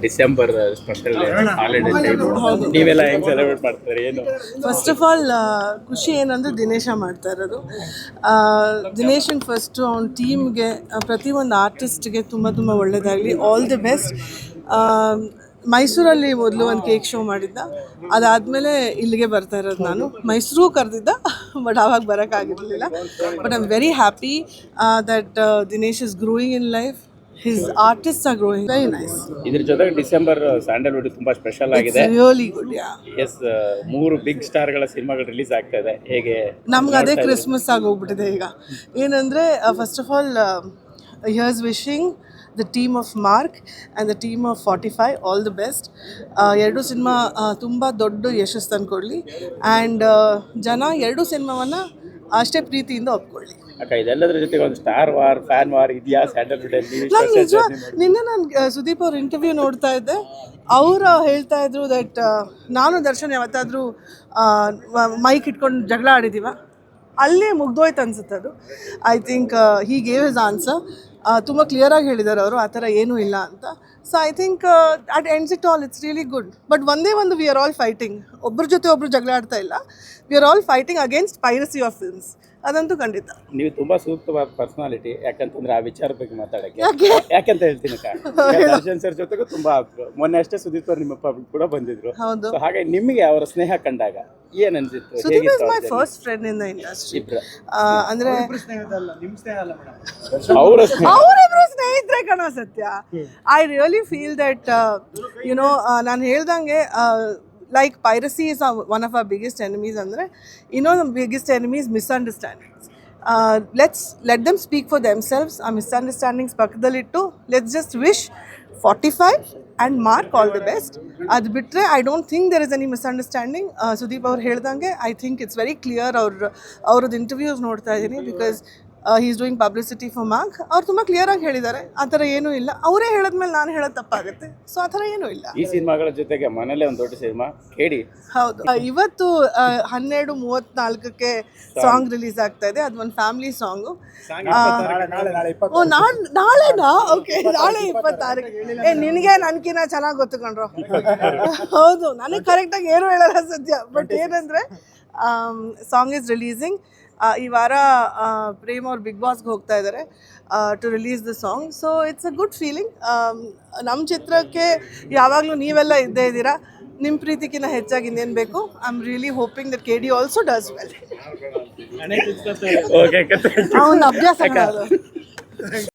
December special holiday time ನೀವೆಲ್ಲ ಹೆಂಗ್ celebrate ಮಾಡ್ತಾರೆ ಏನು? ಫಸ್ಟ್ ಆಫ್ ಆಲ್ ಖುಷಿ ಏನಂದ್ರೆ ದಿನೇಶ ಮಾಡ್ತಾ ಇರೋದು. ಆ, ದಿನೇಶನ್ ಫಸ್ಟು ಅವ್ನ ಟೀಮ್ಗೆ ಒಂದು ಆರ್ಟಿಸ್ಟ್ಗೆ ತುಂಬ ತುಂಬ ಒಳ್ಳೇದಾಗಲಿ. ಆಲ್ ದಿ ಬೆಸ್ಟ್ ಮೈಸೂರಲ್ಲಿ ಮೊದಲು ಒಂದು ಕೇಕ್ ಶೋ ಮಾಡಿದ್ದ. ಅದಾದಮೇಲೆ ಇಲ್ಲಿಗೆ ಬರ್ತಾ ಇರೋದು ನಾನು. ಮೈಸೂರು ಕರೆದಿದ್ದ ಬಟ್ ಆವಾಗ ಬರೋಕ್ಕಾಗಿರಲಿಲ್ಲ but I am very happy that Dinesh is growing in life his artist are growing very nice ಇದ್ರ ಜೊತೆಗೆ ಡಿಸೆಂಬರ್ ಸ್ಯಾಂಡಲ್ವುಡ್ ತುಂಬಾ ಸ್ಪೆಷಲ್ ಆಗಿದೆ. ರಿಯಲಿ ಗುಡ್ ಯಾ ಎಸ್ ಮೂರು ಬಿಗ್ ಸ್ಟಾರ್ಗಳ ಸಿನಿಮಾಗಳು ರಿಲೀಸ್ ಆಗ್ತಾ ಇದೆ. ಹೇಗೆ ನಮ್ಗೆ ಅದೇ ಕ್ರಿಸ್ಮಸ್ ಆಗಿ ಹೋಗ್ಬಿಟ್ಟಿದೆ ಈಗ. ಏನಂದ್ರೆ first of all here's wishing the team of Mark and the team of forty five all the best ಎರಡು ಸಿನಿಮಾ ತುಂಬ ದೊಡ್ಡ ಯಶಸ್ಸು ತಂದ್ಕೊಡ್ಲಿ ಆ್ಯಂಡ್ ಜನ ಎರಡು ಸಿನಿಮಾವನ್ನು ಅಷ್ಟೇ ಪ್ರೀತಿಯಿಂದ ಒಪ್ಕೊಳ್ಳಿ. ಅಕ್ಕ ಇದೆಲ್ಲದರ ಜೊತೆಗೆ ಒಂದು ಸ್ಟಾರ್ ವಾರ್ ಫ್ಯಾನ್ ವಾರ್ ಇದೆಯಾ ಸ್ಯಾಂಡಲ್ವುಡ್ ಅಲ್ಲಿ? ನಾನು ನಿಜ ನಿನ್ನೆ ನಾನು ಸುದೀಪ್ ಅವ್ರ ಇಂಟರ್ವ್ಯೂ ನೋಡ್ತಾ ಇದ್ದೆ. ಅವರು ಹೇಳ್ತಾ ಇದ್ರು ದಟ್ ನಾನು ದರ್ಶನ್ ಯಾವತ್ತಾದರೂ ಮೈಕ್ ಇಟ್ಕೊಂಡು ಜಗಳ ಆಡಿದ್ದೀವ ಅಲ್ಲೇ ಮುಗ್ದೋಯ್ತು ಅನ್ಸುತ್ತೆ ಅದು. I think he gave is answer ತುಂಬ ಕ್ಲಿಯರಾಗಿ ಹೇಳಿದ್ದಾರೆ ಅವರು ಆ ಥರ ಏನೂ ಇಲ್ಲ ಅಂತ. So I think at ends it all it's really good but ಒಂದೇ ಒಂದು ವಿ ಆರ್ ಆಲ್ ಫೈಟಿಂಗ್ ಒಬ್ಬರ ಜೊತೆ ಒಬ್ಬರು ಜಗಳ ಆಡ್ತಾ ಇಲ್ಲ. We are all fighting against piracy of films ಅದಂತೂ ಖಂಡಿತ. ನೀವು ತುಂಬಾ ಸೂಕ್ತವಾದ ಪರ್ಸನಾಲಿಟಿ ಯಾಕಂತಂದ್ರೆ ಆ ವಿಚಾರ ಬಗ್ಗೆ ಮಾತಾಡಕ್ಕೆ. ಯಾಕೆ? ಯಾಕಂತ ಹೇಳ್ತೀನಿ ದರ್ಶನ್ ಸರ್ ಜೊತೆಗೂ ತುಂಬಾ. ಮೊನ್ನೆ ಅಷ್ಟೇ ಸುದೀಪ್ ಅವ್ರು ನಿಮ್ಮ ಪಬ್ಲಿಕ್ ಕೂಡ ಬಂದಿದ್ರು. ಹಾಗೆ ನಿಮಗೆ ಅವರ ಸ್ನೇಹ ಕಂಡಾಗ ಏನ್ ಅನ್ಸಿತ್ತು ಸುದೀಪ್ ಇಸ್ ಹೇಗಿತ್ತು my first friend in the industry ಅಂದ್ರೆ ಅವರಿಬ್ರು ಸ್ನೇಹಿತರೆ ಕಣ ಸತ್ಯ. I really feel that you know ನಾನು ಹೇಳ್ದಂಗೆ like piracy is one of a biggest enemies ಅಂದರೆ ಇನ್ನೊಂದು biggest enemies misunderstandings let's let them speak for themselves ಆ misunderstandings ಪಕ್ಕದಲ್ಲಿಟ್ಟು let's just wish forty five and Mark all the best ಅದು ಬಿಟ್ಟರೆ I don't think there is any misunderstanding Sudeep ಅವ್ರು ಹೇಳ್ದಂಗೆ I think it's very clear ಅವ್ರ ಅವ್ರದ್ದು interviews ನೋಡ್ತಾ ಇದ್ದೀನಿ because is doing publicity for Mark ಅವ್ರು ತುಂಬ ಕ್ಲಿಯರಾಗಿ ಹೇಳಿದ್ದಾರೆ. ಆ ಥರ ಏನೂ ಇಲ್ಲ. ಅವರೇ ಹೇಳಿದ್ಮೇಲೆ ನಾನು ಹೇಳೋದು ತಪ್ಪಾಗುತ್ತೆ. ಸೊ ಆ ಥರ ಏನೂ ಇಲ್ಲ. ಈ ಸಿನಿಮಾಗಳ ಜೊತೆಗೆ ಮನೇಲೆ ಒಂದು ದೊಡ್ಡ ಸಿನಿಮಾ ಕೇಳಿ ಹೌದು. ಇವತ್ತು ಹನ್ನೆರಡು ಮೂವತ್ನಾಲ್ಕಕ್ಕೆ ಸಾಂಗ್ ರಿಲೀಸ್ ಆಗ್ತಾ ಇದೆ. ಅದು ಒಂದು ಫ್ಯಾಮಿಲಿ ಸಾಂಗು ಓ ನಾನ್ ನಾಳೆನಾ? ಓಕೆ ನಾಳೆ ಇಪ್ಪತ್ತಾರು ಏ ನಿನಗೆ ನನ್ಕಿನ ಚೆನ್ನಾಗಿ ಗೊತ್ತು ಕಣ್ರು ಹೌದು ನನಗೆ ಕರೆಕ್ಟಾಗಿ ಏನು ಹೇಳಲ್ಲ ಸದ್ಯ. ಬಟ್ ಏನಂದ್ರೆ ಸಾಂಗ್ ಇಸ್ ರಿಲೀಸಿಂಗ್ ಈ ವಾರ ಪ್ರೇಮ್ ಅವ್ರು ಬಿಗ್ ಬಾಸ್ಗೆ ಹೋಗ್ತಾ ಇದ್ದಾರೆ to release the song so it's a good feeling ನಮ್ಮ ಚಿತ್ರಕ್ಕೆ ಯಾವಾಗಲೂ ನೀವೆಲ್ಲ ಇದ್ದೇ ಇದ್ದೀರಾ. ನಿಮ್ಮ ಪ್ರೀತಿಗಿನ್ನ ಹೆಚ್ಚಾಗಿ ಇನ್ನೇನು ಬೇಕು? I am really hoping that K D also does well okay ಅವನ ಅಭ್ಯಾಸ